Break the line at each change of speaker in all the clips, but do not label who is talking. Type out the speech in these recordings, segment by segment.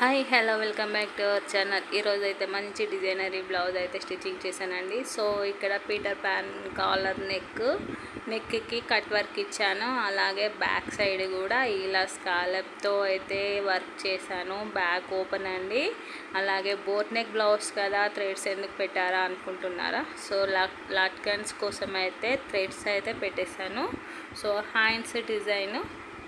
Hi hello welcome back to our channel. ఈరోజు అయితే మంచి డిజైనరీ బ్లౌజ్ అయితే స్టిచ్చింగ్ చేశానండి. సో ఇక్కడ పీటర్ ప్యాన్ కాలర్ నెక్ నెక్కి కట్ వర్క్ ఇచ్చాను. అలాగే బ్యాక్ సైడ్ కూడా ఇలా స్కాలప్తో అయితే వర్క్ చేశాను. బ్యాక్ ఓపెన్ అండి. అలాగే బోట్ నెక్ బ్లౌజ్ కదా థ్రెడ్స్ ఎందుకు పెట్టారా అనుకుంటున్నారా? సో లాట్కన్స్ కోసం అయితే థ్రెడ్స్ అయితే పెట్టేశాను. So hands design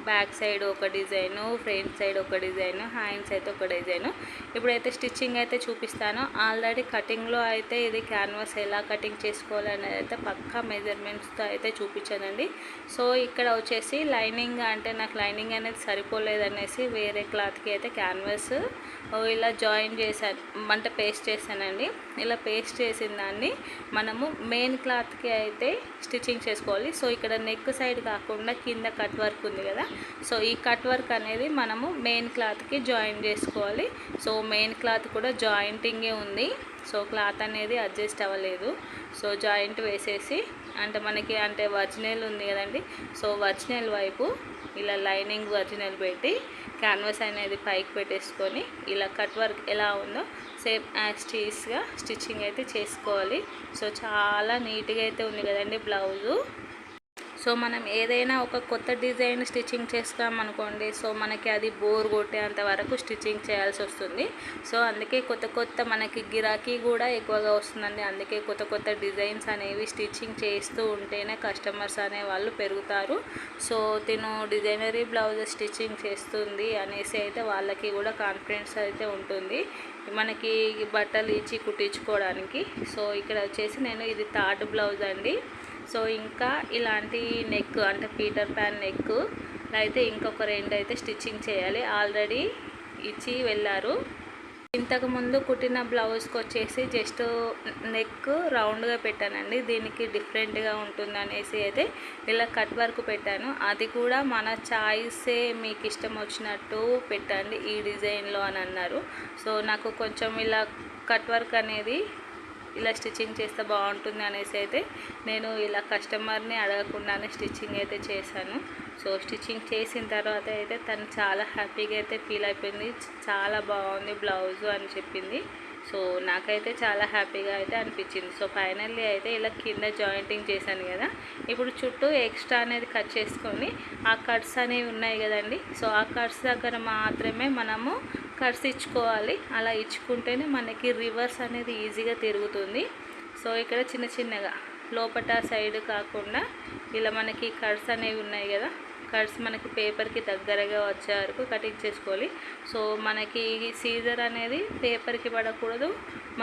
back side ఒక డిజైను ఫ్రంట్ సైడ్ ఒక డిజైను హ్యాండ్స్ అయితే ఒక డిజైను. ఇప్పుడైతే స్టిచ్చింగ్ అయితే చూపిస్తాను. ఆల్రెడీ కటింగ్లో అయితే ఇది క్యాన్వాస్ ఎలా కటింగ్ చేసుకోవాలనేది అయితే పక్కా మెజర్మెంట్స్తో అయితే చూపించానండి. సో ఇక్కడ వచ్చేసి లైనింగ్ అంటే నాకు లైనింగ్ అనేది సరిపోలేదనేసి వేరే క్లాత్కి అయితే క్యాన్వాస్ ఇలా జాయిన్ చేశాను అంటే పేస్ట్ చేశానండి. ఇలా పేస్ట్ చేసిన దాన్ని మనము మెయిన్ క్లాత్కి అయితే స్టిచ్చింగ్ చేసుకోవాలి. సో ఇక్కడ నెక్ సైడ్ కాకుండా కింద కట్ వర్క్ ఉంది కదా సో ఈ కట్ వర్క్ అనేది మనము మెయిన్ క్లాత్కి జాయిన్ చేసుకోవాలి. సో మెయిన్ క్లాత్ కూడా జాయింటింగే ఉంది. సో క్లాత్ అనేది అడ్జస్ట్ అవ్వలేదు. సో జాయింట్ వేసేసి అంటే మనకి అంటే వర్జినల్ ఉంది కదండి. సో వర్జినల్ వైపు ఇలా లైనింగ్ వర్జినల్ పెట్టి క్యాన్వాస్ అనేది పైకి పెట్టేసుకొని ఇలా కట్ వర్క్ ఎలా ఉందో సేమ్ యాక్స్టీస్గా స్టిచ్చింగ్ అయితే చేసుకోవాలి. సో చాలా నీట్గా అయితే ఉంది కదండి బ్లౌజు సో మనం ఏదైనా ఒక కొత్త డిజైన్ స్టిచ్చింగ్ చేస్తామనుకోండి సో మనకి అది బోర్ కొట్టేంత వరకు స్టిచ్చింగ్ చేయాల్సి వస్తుంది. సో అందుకే కొత్త కొత్త మనకి గిరాకీ కూడా ఎక్కువగా వస్తుందండి. అందుకే కొత్త కొత్త డిజైన్స్ అనేవి స్టిచ్చింగ్ చేస్తూ ఉంటేనే కస్టమర్స్ అనే వాళ్ళు పెరుగుతారు. సో తిను డిజైనరీ బ్లౌజ్ స్టిచ్చింగ్ చేస్తుంది అనేసి అయితే వాళ్ళకి కూడా కాన్ఫిడెన్స్ అయితే ఉంటుంది. మనకి బట్టలు ఇచ్చి కుట్టించుకోవడానికి. సో ఇక్కడ వచ్చేసి నేను ఇది థర్డ్ బ్లౌజ్ అండి. సో ఇంకా ఇలాంటి నెక్ అంటే పీటర్ ప్యాన్ నెక్ అయితే ఇంకొక రెండు అయితే స్టిచ్చింగ్ చేయాలి. ఆల్రెడీ ఇచ్చి వెళ్ళారు. ఇంతకు ముందు కుట్టిన బ్లౌజ్కి వచ్చేసి జస్ట్ నెక్ రౌండ్గా పెట్టానండి. దీనికి డిఫరెంట్గా ఉంటుంది అనేసి అయితే ఇలా కట్ వర్క్ పెట్టాను. అది కూడా మన చాయిసే మీకు ఇష్టం వచ్చినట్టు పెట్టండి ఈ డిజైన్లో అని అన్నారు. సో నాకు కొంచెం ఇలా కట్ వర్క్ అనేది ఇలా స్టిచ్చింగ్ చేస్తే బాగుంటుంది అనేసి అయితే నేను ఇలా కస్టమర్ని అడగకుండానే స్టిచ్చింగ్ అయితే చేశాను. సో స్టిచ్చింగ్ చేసిన తర్వాత అయితే తను చాలా హ్యాపీగా అయితే ఫీల్ అయిపోయింది. చాలా బాగుంది బ్లౌజు అని చెప్పింది. సో నాకైతే చాలా హ్యాపీగా అయితే అనిపించింది. సో ఫైనల్లీ అయితే ఇలా కింద జాయింటింగ్ చేశాను కదా. ఇప్పుడు చుట్టూ ఎక్స్ట్రా అనేది కట్ చేసుకొని ఆ కట్స్ అనేవి ఉన్నాయి కదండి. సో ఆ కట్స్ దగ్గర మాత్రమే మనము కట్స్ ఇచ్చుకోవాలి. అలా ఇచ్చుకుంటేనే మనకి రివర్స్ అనేది ఈజీగా తిరుగుతుంది. సో ఇక్కడ చిన్న చిన్నగా లోపట సైడ్ కాకుండా ఇలా మనకి కట్స్ అనేవి ఉన్నాయి కదా కట్స్ మనకి పేపర్కి దగ్గరగా వచ్చే వరకు కటింగ్ చేసుకోవాలి సో మనకి సీజర్ అనేది పేపర్కి పడకూడదు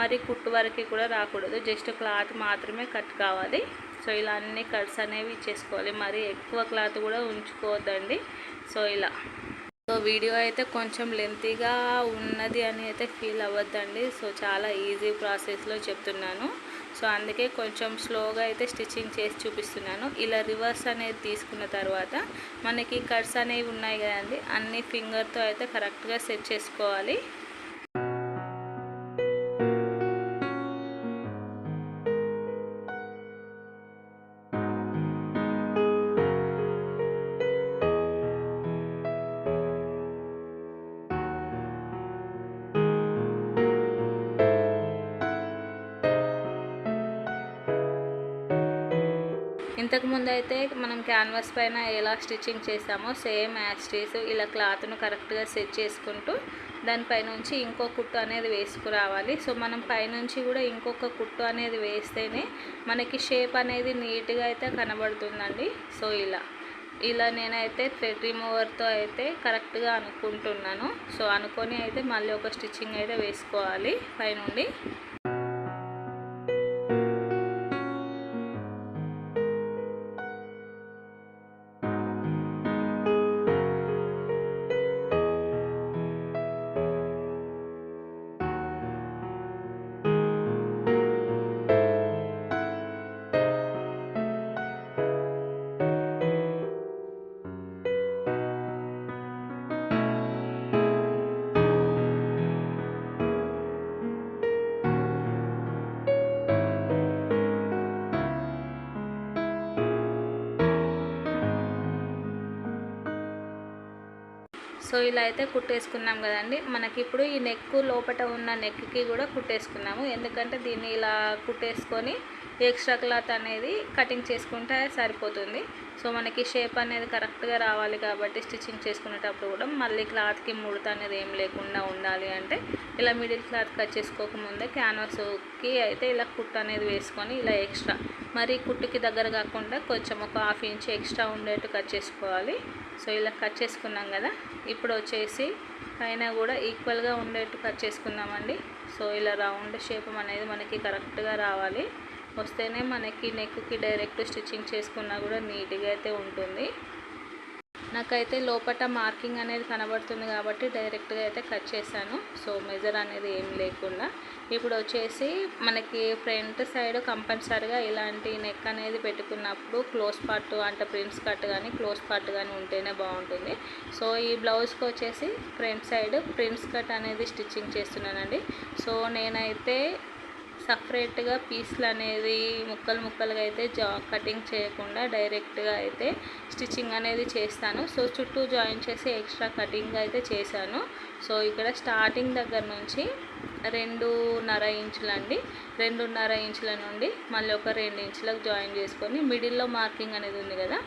మరి కుట్టు వరకు కూడా రాకూడదు. జస్ట్ క్లాత్ మాత్రమే కట్ కావాలి. సో ఇలా అన్ని కట్స్ అనేవి ఇచ్చేసుకోవాలి. మరి ఎక్కువ క్లాత్ కూడా ఉంచుకోవద్దండి. సో ఇలా. సో వీడియో అయితే కొంచెం లెంతీగా ఉన్నది అని అయితే ఫీల్ అవ్వద్దండి. సో చాలా ఈజీ ప్రాసెస్లో చెప్తున్నాను. సో అందుకే కొంచెం స్లోగా అయితే స్టిచ్చింగ్ చేసి చూపిస్తున్నాను. ఇలా రివర్స్ అనేది తీసుకున్న తర్వాత మనకి కట్స్ అనేవి ఉన్నాయి కదండి అన్ని ఫింగర్తో అయితే కరెక్ట్గా సెట్ చేసుకోవాలి. ఇంతకుముందు అయితే మనం క్యాన్వాస్ పైన ఎలా స్టిచ్చింగ్ చేసామో సేమ్ యాస్టీస్ ఇలా క్లాత్ను కరెక్ట్గా సెట్ చేసుకుంటూ దానిపైనుంచి ఇంకో కుట్టు అనేది వేసుకురావాలి. సో మనం పైనుంచి కూడా ఇంకొక కుట్టు అనేది వేస్తేనే మనకి షేప్ అనేది నీట్గా అయితే కనబడుతుందండి. సో ఇలా. ఇలా నేనైతే థ్రెడ్ రిమూవర్తో అయితే కరెక్ట్గా అనుకుంటున్నాను. సో అనుకొని అయితే మళ్ళీ ఒక స్టిచ్చింగ్ అయితే వేసుకోవాలి పైనుండి. సో ఇలా అయితే కుట్టేసుకున్నాం కదండి. మనకి ఇప్పుడు ఈ నెక్ లోపట ఉన్న నెక్కి కూడా కుట్టేసుకున్నాము. ఎందుకంటే దీన్ని ఇలా కుట్టేసుకొని ఎక్స్ట్రా క్లాత్ అనేది కటింగ్ చేసుకుంటే సరిపోతుంది. సో మనకి షేప్ అనేది కరెక్ట్గా రావాలి కాబట్టి స్టిచ్చింగ్ చేసుకునేటప్పుడు కూడా మళ్ళీ క్లాత్కి ముడత అనేది ఏం లేకుండా ఉండాలి అంటే ఇలా మిడిల్ క్లాత్ కట్ చేసుకోకముందే క్యాన్వాస్కి అయితే ఇలా కుట్టు అనేది వేసుకొని ఇలా ఎక్స్ట్రా. మరి కుట్టుకి దగ్గర కాకుండా కొంచెం ఒక హాఫ్ ఇంచ్ ఎక్స్ట్రా ఉండేట్టు కట్ చేసుకోవాలి. సో ఇలా కట్ చేసుకున్నాం కదా. ఇప్పుడు వచ్చేసి పైన కూడా ఈక్వల్గా ఉండేట్టు కట్ చేసుకుందామండి. సో ఇలా రౌండ్ షేప్ అనేది మనకి కరెక్ట్గా రావాలి. వస్తేనే మనకి నెక్కి డైరెక్ట్ స్టిచ్చింగ్ చేసుకున్నా కూడా నీట్గా అయితే ఉంటుంది. నాకైతే లోపట మార్కింగ్ అనేది కనబడుతుంది కాబట్టి డైరెక్ట్గా అయితే కట్ చేశాను. సో మెజర్ అనేది ఏం లేకుండా. ఇప్పుడు వచ్చేసి మనకి ఫ్రంట్ సైడ్ కంపల్సరిగా ఇలాంటి నెక్ అనేది పెట్టుకున్నప్పుడు క్లోజ్ పార్ట్ అంటే ప్రిన్స్ కట్ కానీ క్లోజ్ పార్ట్ కానీ ఉంటేనే బాగుంటుంది. సో ఈ బ్లౌజ్కి వచ్చేసి ఫ్రంట్ సైడ్ ప్రిన్స్ కట్ అనేది స్టిచ్చింగ్ చేస్తున్నానండి. సో నేనైతే సపరేట్గా పీస్లు అనేది ముక్కలు ముక్కలుగా అయితే జా కటింగ్ చేయకుండా డైరెక్ట్గా అయితే స్టిచ్చింగ్ అనేది చేస్తాను. సో చుట్టూ జాయిన్ చేసి ఎక్స్ట్రా కటింగ్ అయితే చేశాను. సో ఇక్కడ స్టార్టింగ్ దగ్గర నుంచి రెండున్నర ఇంచులండి. రెండున్నర ఇంచుల నుండి మళ్ళీ ఒక రెండు ఇంచులకు జాయిన్ చేసుకొని మిడిల్లో మార్కింగ్ అనేది ఉంది కదా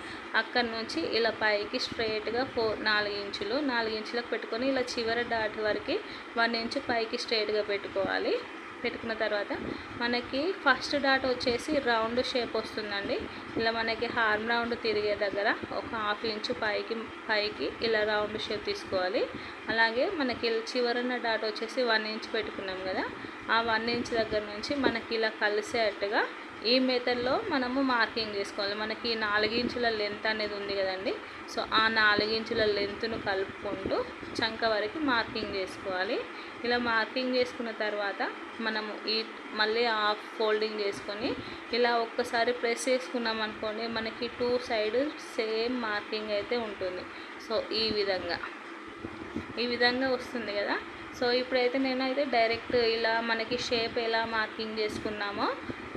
అక్కడ నుంచి ఇలా పైకి స్ట్రైట్గా ఫోర్ నాలుగు ఇంచులు నాలుగు ఇంచులకు పెట్టుకొని ఇలా చివరి డాట్ వరకు వన్ ఇంచు పైకి స్ట్రైట్గా పెట్టుకోవాలి. పెట్టుకున్న తర్వాత మనకి ఫస్ట్ డాట్ వచ్చేసి రౌండ్ షేప్ వస్తుందండి. ఇలా మనకి హార్మ్ రౌండ్ తిరిగే దగ్గర ఒక హాఫ్ ఇంచు పైకి పైకి ఇలా రౌండ్ షేప్ తీసుకోవాలి. అలాగే మనకి చివరన డాట్ వచ్చేసి వన్ ఇంచ్ పెట్టుకున్నాం కదా ఆ వన్ ఇంచ్ దగ్గర నుంచి మనకి ఇలా కలిసేట్టుగా ఈ మెథడ్లో మనము మార్కింగ్ చేసుకోవాలి. మనకి నాలుగించుల లెంత్ అనేది ఉంది కదండి. సో ఆ నాలుగించుల లెంత్ను కలుపుకుంటూ చంక వరకు మార్కింగ్ చేసుకోవాలి. ఇలా మార్కింగ్ చేసుకున్న తర్వాత మనము ఈ మళ్ళీ హాఫ్ ఫోల్డింగ్ చేసుకొని ఇలా ఒక్కసారి ప్రెస్ చేసుకున్నాం అనుకోండి మనకి టూ సైడ్ సేమ్ మార్కింగ్ అయితే ఉంటుంది. సో ఈ విధంగా. ఈ విధంగా వస్తుంది కదా. సో ఇప్పుడైతే నేను అయితే డైరెక్ట్ ఇలా మనకి షేప్ ఎలా మార్కింగ్ చేసుకున్నామో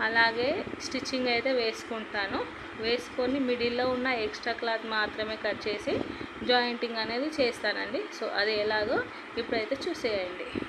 అలాగే స్టిచ్చింగ్ అయితే వేసుకుంటాను. వేసుకొని మిడిల్లో ఉన్న ఎక్స్ట్రా క్లాత్ మాత్రమే కట్ చేసి జాయింటింగ్ అనేది చేస్తానండి. సో అది ఎలాగో ఇప్పుడైతే చూసేయండి.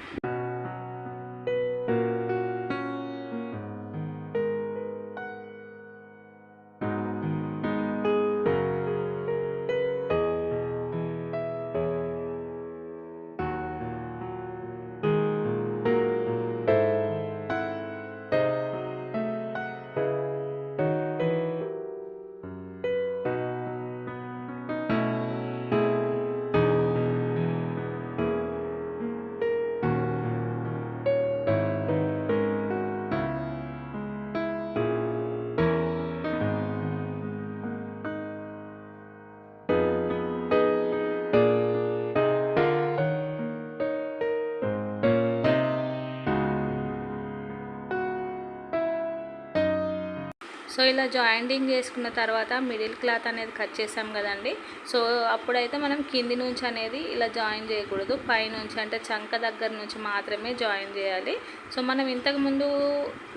సో ఇలా జాయింటింగ్ చేసుకున్న తర్వాత మిడిల్ క్లాత్ అనేది కట్ చేసాం కదండి. సో అప్పుడైతే మనం కింది నుంచి అనేది ఇలా జాయిన్ చేయకూడదు. పైనుంచి అంటే చంక దగ్గర నుంచి మాత్రమే జాయిన్ చేయాలి. సో మనం ఇంతకుముందు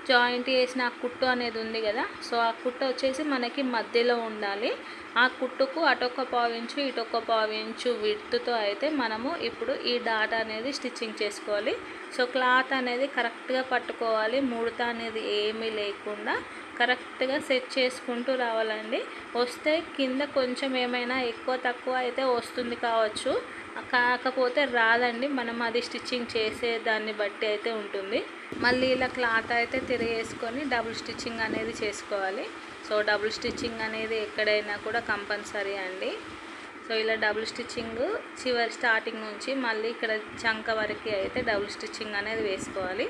జాయింట్ చేసిన ఆ కుట్టు అనేది ఉంది కదా. సో ఆ కుట్టు వచ్చేసి మనకి మధ్యలో ఉండాలి. ఆ కుట్టుకు అటొక్క పావించు ఇటొక్క పావించు విడ్తుతో అయితే మనము ఇప్పుడు ఈ డాట్ అనేది స్టిచ్చింగ్ చేసుకోవాలి. సో క్లాత్ అనేది కరెక్ట్గా పట్టుకోవాలి. ముడత అనేది ఏమీ లేకుండా కరెక్ట్గా సెట్ చేసుకుంటూ రావాలండి. వస్తే కింద కొంచెం ఏమైనా ఎక్కువ తక్కువ అయితే వస్తుంది కావచ్చు. కాకపోతే రాదండి. మనం అది స్టిచ్చింగ్ చేసే దాన్ని బట్టి అయితే ఉంటుంది. మళ్ళీ ఇలా క్లాత్ అయితే తిరిగేసుకొని డబుల్ స్టిచ్చింగ్ అనేది చేసుకోవాలి. సో డబుల్ స్టిచ్చింగ్ అనేది ఎక్కడైనా కూడా కంపల్సరీ అండి. సో ఇలా డబుల్ స్టిచ్చింగ్ చివరి స్టార్టింగ్ నుంచి మళ్ళీ ఇక్కడ చంక వరకు అయితే డబుల్ స్టిచ్చింగ్ అనేది వేసుకోవాలి.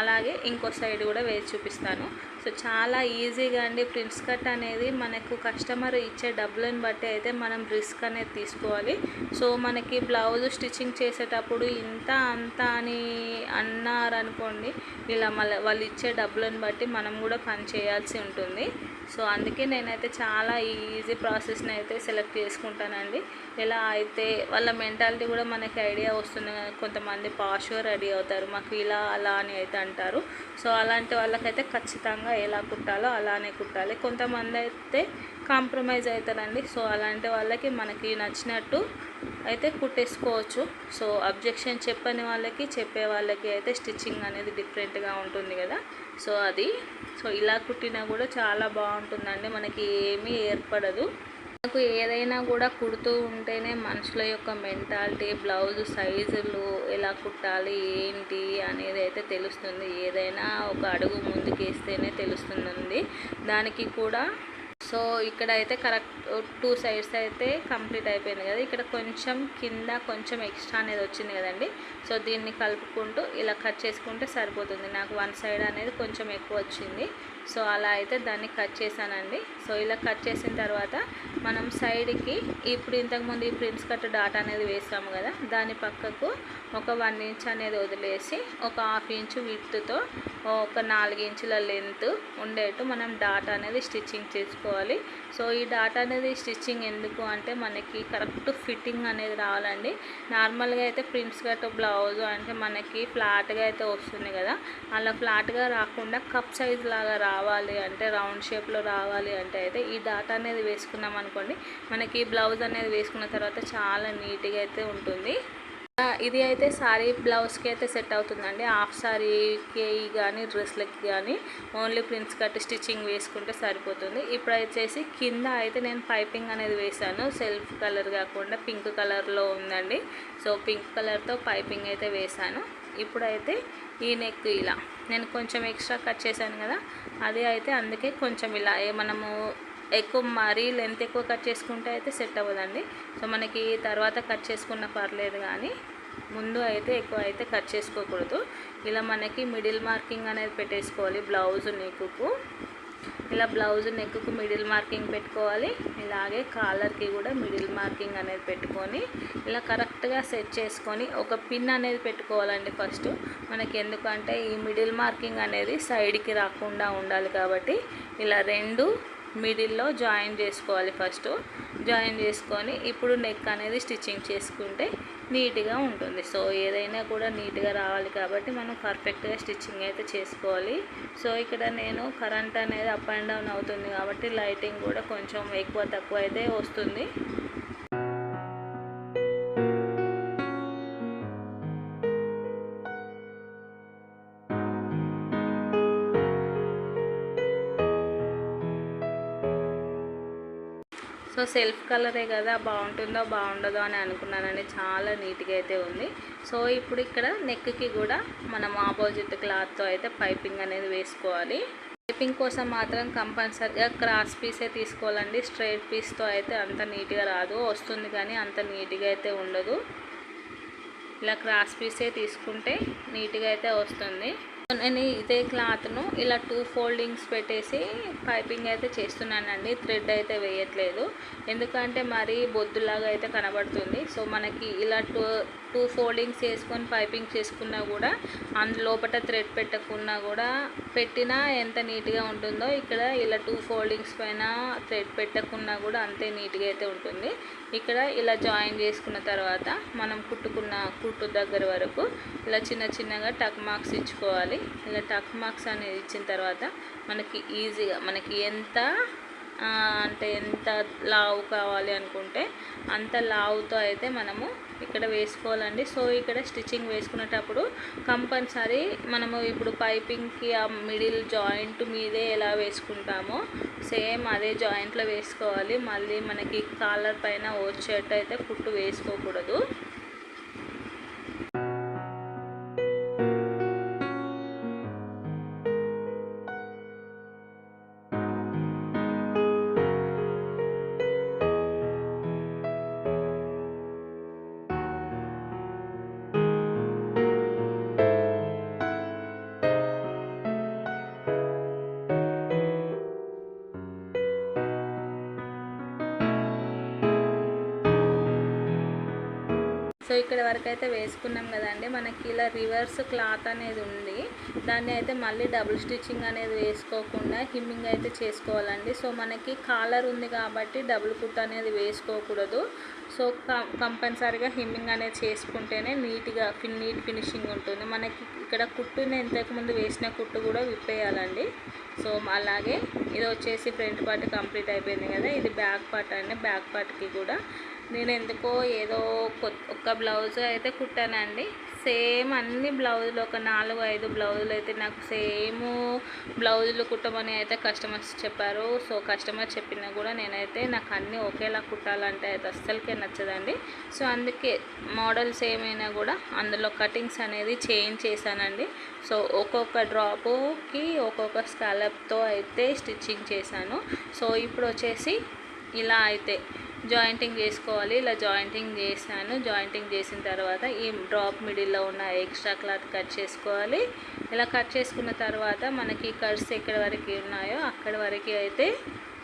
అలాగే ఇంకో సైడ్ కూడా వేసి చూపిస్తాను. సో చాలా ఈజీగా అండి. ప్రిన్స్ కట్ అనేది మనకు కస్టమర్ ఇచ్చే డబ్బులను బట్టి అయితే మనం రిస్క్ అనేది తీసుకోవాలి. సో మనకి బ్లౌజ్ స్టిచ్చింగ్ చేసేటప్పుడు ఇంత అంత అని అన్నారనుకోండి ఇలా మళ్ళీ వాళ్ళు ఇచ్చే డబ్బులను బట్టి మనం కూడా పని చేయాల్సి ఉంటుంది. సో అందుకే నేనైతే చాలా ఈజీ ప్రాసెస్ని అయితే సెలెక్ట్ చేసుకుంటానండి. ఎలా అయితే వాళ్ళ మెంటాలిటీ కూడా మనకి ఐడియా వస్తుంది కొంతమంది పాష్గా రెడీ అవుతారు మాకు ఇలా అలా అని అయితే అంటారు. సో అలాంటి వాళ్ళకైతే ఖచ్చితంగా ఎలా కుట్టాలో అలానే కుట్టాలి. కొంతమంది అయితే కాంప్రమైజ్ అవుతారండి సో అలాంటి వాళ్ళకి మనకి నచ్చినట్టు అయితే కుట్టేసుకోవచ్చు. సో అబ్జెక్షన్ చెప్పని వాళ్ళకి చెప్పే వాళ్ళకి అయితే స్టిచ్చింగ్ అనేది డిఫరెంట్గా ఉంటుంది కదా. సో అది. సో ఇలా కుట్టినా కూడా చాలా బాగుంటుందండి. మనకి ఏమీ ఏర్పడదు. మనకు ఏదైనా కూడా కుడుతూ ఉంటేనే మనుషుల యొక్క మెంటాలిటీ బ్లౌజ్ సైజులు ఎలా కుట్టాలి ఏంటి అనేది అయితే తెలుస్తుంది. ఏదైనా ఒక అడుగు ముందుకేస్తేనే తెలుస్తుంది దానికి కూడా సో ఇక్కడ అయితే కరెక్ట్ టూ సైడ్స్ అయితే కంప్లీట్ అయిపోయింది కదా. ఇక్కడ కొంచెం కింద కొంచెం ఎక్స్ట్రా అనేది వచ్చింది కదండి. సో దీన్ని కలుపుకుంటూ ఇలా కట్ చేసుకుంటే సరిపోతుంది. నాకు వన్ సైడ్ అనేది కొంచెం ఎక్కువ వచ్చింది. సో అలా అయితే దాన్ని కట్ చేశానండి. సో ఇలా కట్ చేసిన తర్వాత మనం సైడ్కి ఇప్పుడు ఇంతకుముందు ఈ ప్రిన్స్ కట్ డాట్ అనేది వేసాము కదా దాని పక్కకు ఒక వన్ ఇంచ్ అనేది వదిలేసి ఒక హాఫ్ ఇంచ్ విత్తుతో ఒక నాలుగు ఇంచుల లెంత్ ఉండేట్టు మనం డాట్ అనేది స్టిచ్చింగ్ చేసుకోవాలి. సో ఈ డాట్ అనేది స్టిచ్చింగ్ ఎందుకు అంటే మనకి కరెక్ట్ ఫిట్టింగ్ అనేది రావాలండి. నార్మల్గా అయితే ప్రింట్స్ కట్ బ్లౌజ్ అంటే మనకి ఫ్లాట్గా అయితే వస్తుంది కదా. అలా ఫ్లాట్గా రాకుండా కప్ సైజ్ లాగా రావాలి అంటే రౌండ్ షేప్లో రావాలి అంటే అయితే ఈ డాట్ అనేది వేసుకున్నాం అనుకోండి మనకి బ్లౌజ్ అనేది వేసుకున్న తర్వాత చాలా నీట్గా అయితే ఉంటుంది. ఇది అయితే సారీ బ్లౌజ్కి అయితే సెట్ అవుతుందండి. హాఫ్ సారీకి కానీ డ్రెస్లకి కానీ ఓన్లీ ప్రిన్స్ కట్ స్టిచ్చింగ్ వేసుకుంటే సరిపోతుంది. ఇప్పుడు వచ్చేసి కింద అయితే నేను పైపింగ్ అనేది వేసాను సెల్ఫ్ కలర్ కాకుండా పింక్ కలర్లో ఉందండి. సో పింక్ కలర్తో పైపింగ్ అయితే వేసాను ఇప్పుడైతే ఈ నెక్ ఇలా. నేను కొంచెం ఎక్స్ట్రా కట్ చేశాను కదా అది అయితే అందుకే కొంచెం ఇలా. ఏ మనము ఎక్కువ మరీ లెంత్ ఎక్కువ కట్ చేసుకుంటే అయితే సెట్ అవ్వదండి. సో మనకి తర్వాత కట్ చేసుకున్న పర్లేదు కానీ ముందు అయితే ఎక్కువ అయితే కట్ చేసుకోకూడదు. ఇలా మనకి మిడిల్ మార్కింగ్ అనేది పెట్టేసుకోవాలి బ్లౌజ్ నెక్కుకు. ఇలా బ్లౌజ్ నెక్కుకు మిడిల్ మార్కింగ్ పెట్టుకోవాలి. ఇలాగే కాలర్కి కూడా మిడిల్ మార్కింగ్ అనేది పెట్టుకొని ఇలా కరెక్ట్గా సెట్ చేసుకొని ఒక పిన్ అనేది పెట్టుకోవాలండి ఫస్ట్ మనకి ఎందుకంటే ఈ మిడిల్ మార్కింగ్ అనేది సైడ్కి రాకుండా ఉండాలి కాబట్టి ఇలా రెండు మిడిల్లో జాయిన్ చేసుకోవాలి ఫస్ట్. జాయిన్ చేసుకొని ఇప్పుడు నెక్ అనేది స్టిచ్చింగ్ చేసుకుంటే నీట్గా ఉంటుంది. సో ఏదైనా కూడా నీట్గా రావాలి కాబట్టి మనం పర్ఫెక్ట్గా స్టిచ్చింగ్ అయితే చేసుకోవాలి. సో ఇక్కడ నేను కరెంట్ అనేది అప్ అండ్ డౌన్ అవుతుంది కాబట్టి లైటింగ్ కూడా కొంచెం ఎక్కువ తక్కువ అయితే వస్తుంది. సెల్ఫ్ కలరే కదా బాగుంటుందో బాగుండదో అని అనుకున్నానని చాలా నీట్గా అయితే ఉంది. సో ఇప్పుడు ఇక్కడ నెక్కి కూడా మనం ఆపోజిట్ క్లాత్తో అయితే పైపింగ్ అనేది వేసుకోవాలి. పైపింగ్ కోసం మాత్రం కంపల్సరిగా క్రాస్ పీసే తీసుకోవాలండి. స్ట్రైట్ పీస్తో అయితే అంత నీట్గా రాదు. వస్తుంది కానీ అంత నీట్గా అయితే ఉండదు. ఇలా క్రాస్ పీసే తీసుకుంటే నీట్గా అయితే వస్తుంది. నేను ఇదే క్లాత్ను ఇలా టూ ఫోల్డింగ్స్ పెట్టేసి పైపింగ్ అయితే చేస్తున్నానండి. థ్రెడ్ అయితే వేయట్లేదు. ఎందుకంటే మరీ బొద్దులాగా అయితే కనబడుతుంది. సో మనకి ఇలా టూ టూ ఫోల్డింగ్స్ వేసుకొని పైపింగ్ చేసుకున్నా కూడా అందులోపట థ్రెడ్ పెట్టకున్నా కూడా పెట్టినా ఎంత నీట్గా ఉంటుందో ఇక్కడ ఇలా టూ ఫోల్డింగ్స్ పైన థ్రెడ్ పెట్టకున్నా కూడా అంతే నీట్గా అయితే ఉంటుంది. ఇక్కడ ఇలా జాయిన్ చేసుకున్న తర్వాత మనం కుట్టుకున్న కుట్టు దగ్గర వరకు ఇలా చిన్న చిన్నగా టక్ మార్క్స్ ఇచ్చుకోవాలి. ఇలా టక్ మార్క్స్ అనేది ఇచ్చిన తర్వాత మనకి ఈజీగా మనకి ఎంత అంటే ఎంత లావు కావాలి అనుకుంటే అంత లావుతో అయితే మనము ఇక్కడ వేసుకోవాలండి. సో ఇక్కడ స్టిచ్చింగ్ వేసుకునేటప్పుడు కంపల్సరీ మనము ఇప్పుడు పైపింగ్కి ఆ మిడిల్ జాయింట్ మీదే ఎలా వేసుకుంటామో సేమ్ అదే జాయింట్లో వేసుకోవాలి. మళ్ళీ మనకి కాలర్ పైన వచ్చేట్టు అయితే కుట్టు వేసుకోకూడదు. ఇక్కడ వరకు అయితే వేసుకున్నాం కదండి. మనకి ఇలా రివర్స్ క్లాత్ అనేది ఉంది. దాన్ని అయితే మళ్ళీ డబుల్ స్టిచ్చింగ్ అనేది వేసుకోకుండా హిమ్మింగ్ అయితే చేసుకోవాలండి. సో మనకి కాలర్ ఉంది కాబట్టి డబుల్ కుట్ అనేది వేసుకోకూడదు. సో కం కంపల్సరీగా హిమ్మింగ్ అనేది చేసుకుంటేనే నీట్గా ఫిన్ నీట్ ఫినిషింగ్ ఉంటుంది. మనకి ఇక్కడ కుట్టుని ఇంతకుముందు వేసిన కుట్టు కూడా విప్పేయాలండి. సో అలాగే ఇది వచ్చేసి ఫ్రంట్ పార్ట్ కంప్లీట్ అయిపోయింది కదా. ఇది బ్యాక్ పార్ట్ అండి. బ్యాక్ పార్ట్కి కూడా నేను ఎందుకో ఏదో కొత్త ఒక్క బ్లౌజ్ అయితే కుట్టానండి. సేమ్ అన్ని బ్లౌజులు ఒక నాలుగు ఐదు బ్లౌజులు అయితే నాకు సేమ్ బ్లౌజులు కుట్టమని అయితే కస్టమర్స్ చెప్పారు. సో కస్టమర్ చెప్పినా కూడా నేనైతే నాకు అన్నీ ఒకేలా కుట్టాలంటే అయితే అస్సలకే నచ్చదండి. సో అందుకే మోడల్స్ ఏమైనా కూడా అందులో కటింగ్స్ అనేది చేంజ్ చేశానండి. సో ఒక్కొక్క డ్రాపుకి ఒక్కొక్క స్కాలప్తో అయితే స్టిచ్చింగ్ చేశాను. సో ఇప్పుడు వచ్చేసి ఇలా అయితే జాయింటింగ్ చేసుకోవాలి ఇలా జాయింటింగ్ చేశాను. జాయింటింగ్ చేసిన తర్వాత ఈ డ్రాప్ మిడిల్లో ఉన్న ఎక్స్ట్రా క్లాత్ కట్ చేసుకోవాలి. ఇలా కట్ చేసుకున్న తర్వాత మనకి కట్స్ ఎక్కడి వరకు ఉన్నాయో అక్కడి వరకు అయితే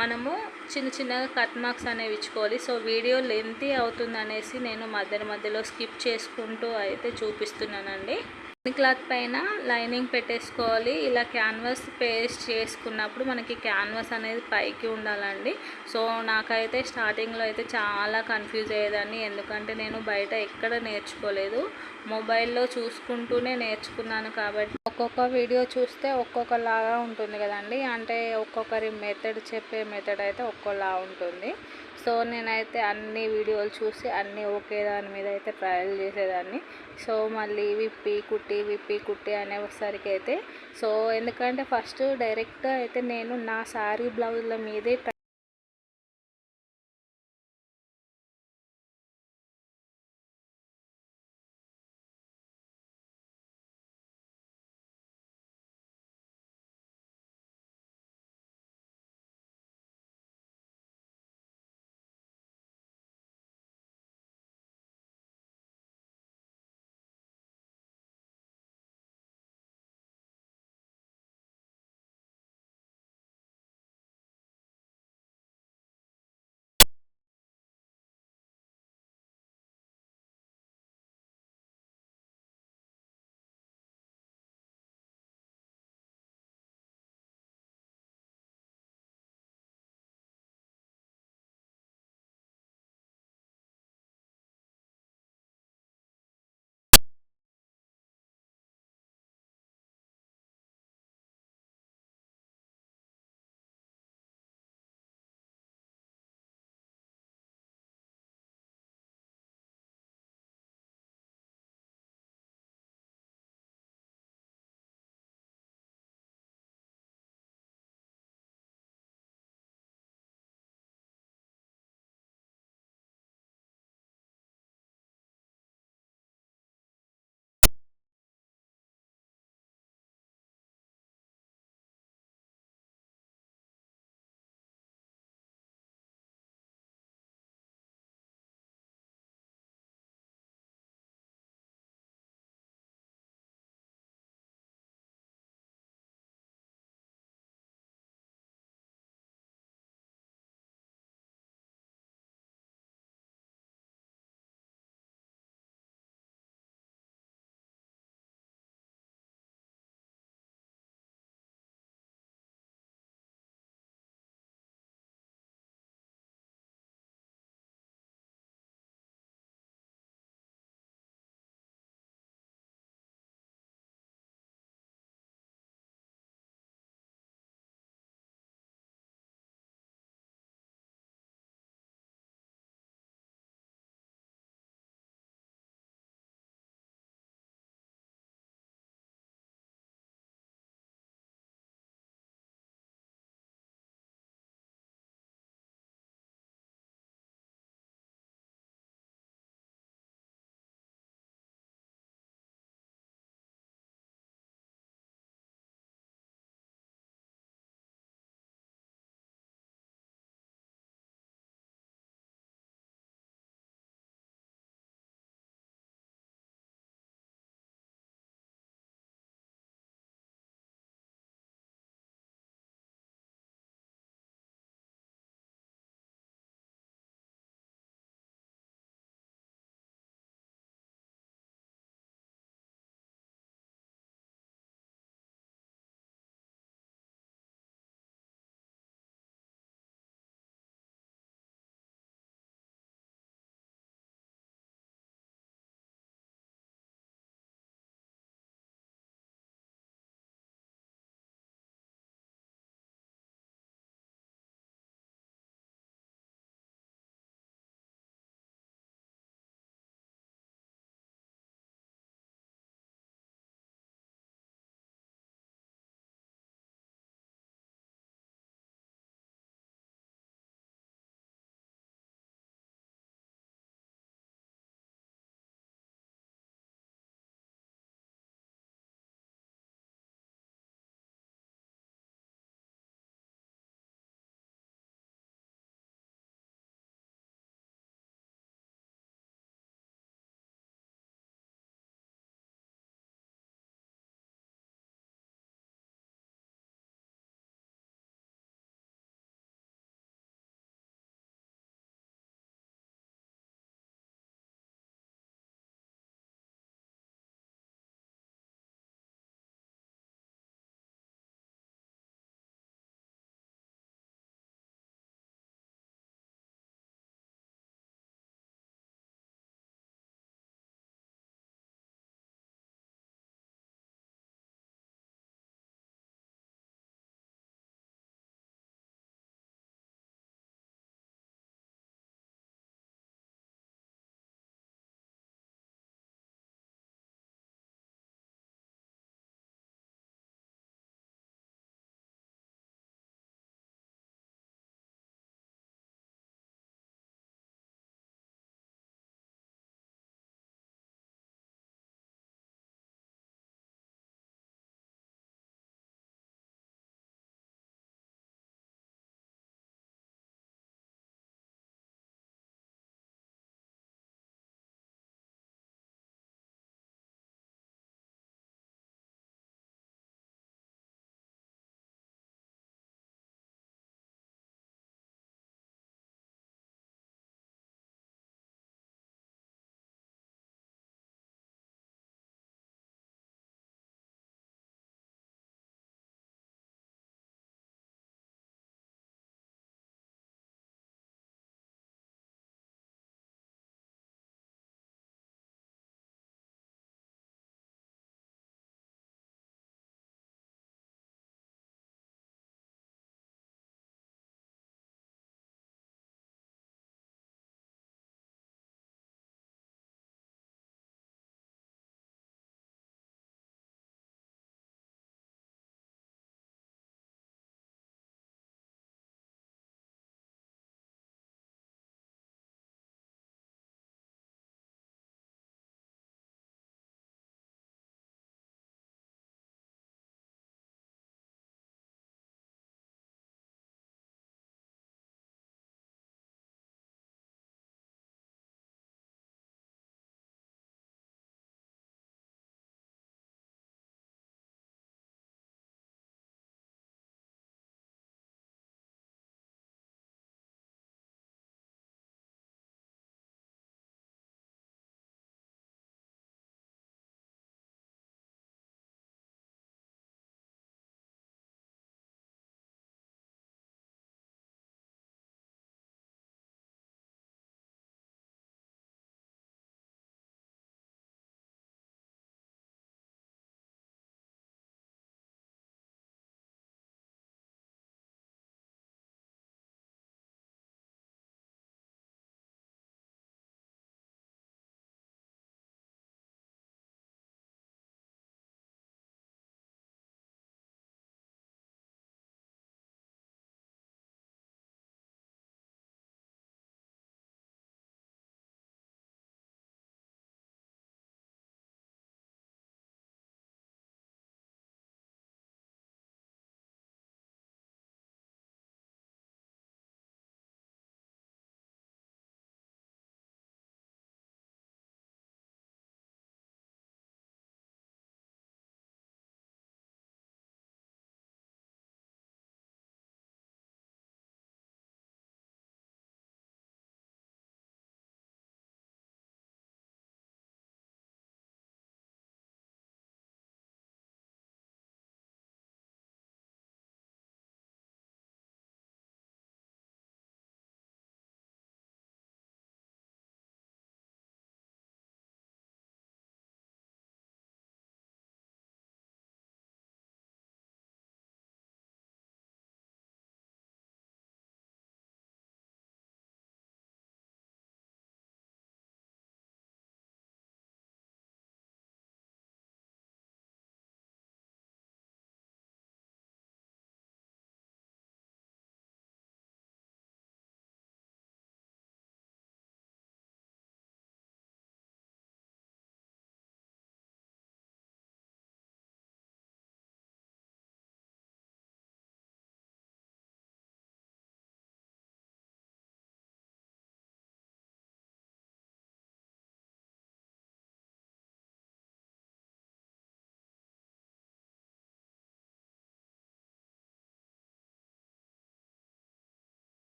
మనము చిన్న చిన్నగా కట్ మార్క్స్ అనేవి ఇచ్చుకోవాలి. సో వీడియో లెంతీ అవుతుంది అనేసి నేను మధ్య మధ్యలో స్కిప్ చేసుకుంటూ అయితే చూపిస్తున్నానండి. క్లాత్ పైన లైనింగ్ పెట్టేసుకోవాలి. ఇలా క్యాన్వాస్ పేస్ట్ చేసుకున్నప్పుడు మనకి క్యాన్వాస్ అనేది పైకి ఉండాలండి. సో నాకైతే స్టార్టింగ్లో అయితే చాలా కన్ఫ్యూజ్ అయ్యేదాన్ని. ఎందుకంటే నేను బయట ఎక్కడ నేర్చుకోలేదు. మొబైల్లో చూసుకుంటూనే నేర్చుకున్నాను కాబట్టి. ఒక్కొక్క వీడియో చూస్తే ఒక్కొక్కలాగా ఉంటుంది కదండి. అంటే ఒక్కొక్కరి మెథడ్ చెప్పే మెథడ్ అయితే ఒక్కోలా ఉంటుంది. సో నేనైతే అన్ని వీడియోలు చూసి అన్నీ ఒకే దాని మీద అయితే ట్రయల్ చేసేదాన్ని. సో మళ్ళీ విప్పి కుట్టి విప్పి కుట్టి అనేసరికి అయితే సో ఎందుకంటే ఫస్ట్ డైరెక్ట్గా అయితే నేను నా శారీ బ్లౌజ్ల మీదే